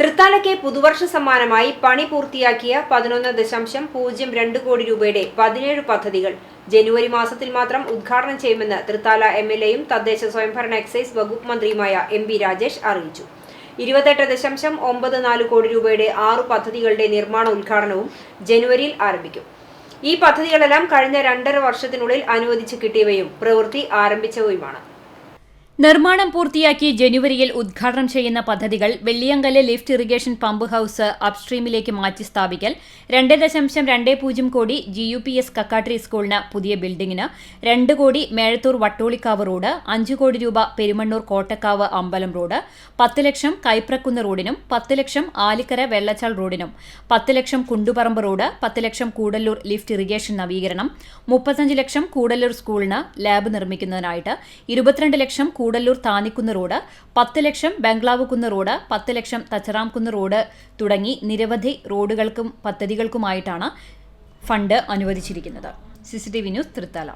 തൃത്താലയ്ക്ക് പുതുവർഷ സമ്മാനമായി പണി പൂർത്തിയാക്കിയ പതിനൊന്ന് ദശാംശം പൂജ്യം രണ്ട് കോടി രൂപയുടെ പതിനേഴ് പദ്ധതികൾ. ജനുവരി മാസത്തിൽ മാത്രം ഉദ്ഘാടനം ചെയ്യുമെന്ന് തൃത്താല എം എൽ എയും തദ്ദേശ സ്വയംഭരണ എക്സൈസ് വകുപ്പ് മന്ത്രിയുമായ എം പി രാജേഷ് അറിയിച്ചു. ഇരുപത്തെട്ട് ദശാംശം ഒമ്പത് നാല് കോടി രൂപയുടെ ആറു പദ്ധതികളുടെ നിർമ്മാണ ഉദ്ഘാടനവും ജനുവരിയിൽ ആരംഭിക്കും. ഈ പദ്ധതികളെല്ലാം കഴിഞ്ഞ രണ്ടര വർഷത്തിനുള്ളിൽ അനുവദിച്ചു കിട്ടിയവയും പ്രവൃത്തി ആരംഭിച്ചവയുമാണ്. നിർമ്മാണം പൂർത്തിയാക്കി ജനുവരിയിൽ ഉദ്ഘാടനം ചെയ്യുന്ന പദ്ധതികൾ വെള്ളിയങ്കലെ ലിഫ്റ്റ് ഇറിഗേഷൻ പമ്പ് ഹൌസ് അപ്സ്ട്രീമിലേക്ക് മാറ്റി സ്ഥാപിക്കൽ രണ്ട് ദശാംശം രണ്ട് പൂജ്യം കോടി G U P S Kakkattiri സ്കൂളിന് പുതിയ ബിൽഡിംഗിന് രണ്ട് കോടി മേഴത്തൂർ വട്ടോളിക്കാവ് റോഡ് അഞ്ച് കോടി രൂപ പെരുമണ്ണൂർ കോട്ടക്കാവ് അമ്പലം റോഡ് പത്ത് ലക്ഷം കൈപ്രക്കുന്ന് റോഡിനും പത്ത് ലക്ഷം ആലിക്കര വെള്ളച്ചാൽ റോഡിനും പത്ത് ലക്ഷം കുണ്ടുപറമ്പ് റോഡ് പത്ത് ലക്ഷം കൂടല്ലൂർ ലിഫ്റ്റ് ഇറിഗേഷൻ നവീകരണം മുപ്പത്തഞ്ച് ലക്ഷം കൂടല്ലൂർ സ്കൂളിന് ലാബ് നിർമ്മിക്കുന്നതിനായിട്ട് ഇരുപത്തിരണ്ട് ലക്ഷം കൂടല്ലൂർ താനിക്കുന്ന് റോഡ് പത്ത് ലക്ഷം ബംഗ്ലാവ് കുന്ന് റോഡ് പത്ത് ലക്ഷം തച്ചറാംകുന്ന് റോഡ് തുടങ്ങി നിരവധി റോഡുകൾക്കും പദ്ധതികൾക്കുമായിട്ടാണ് ഫണ്ട് അനുവദിച്ചിരിക്കുന്നത്. CCTV news Thrithala.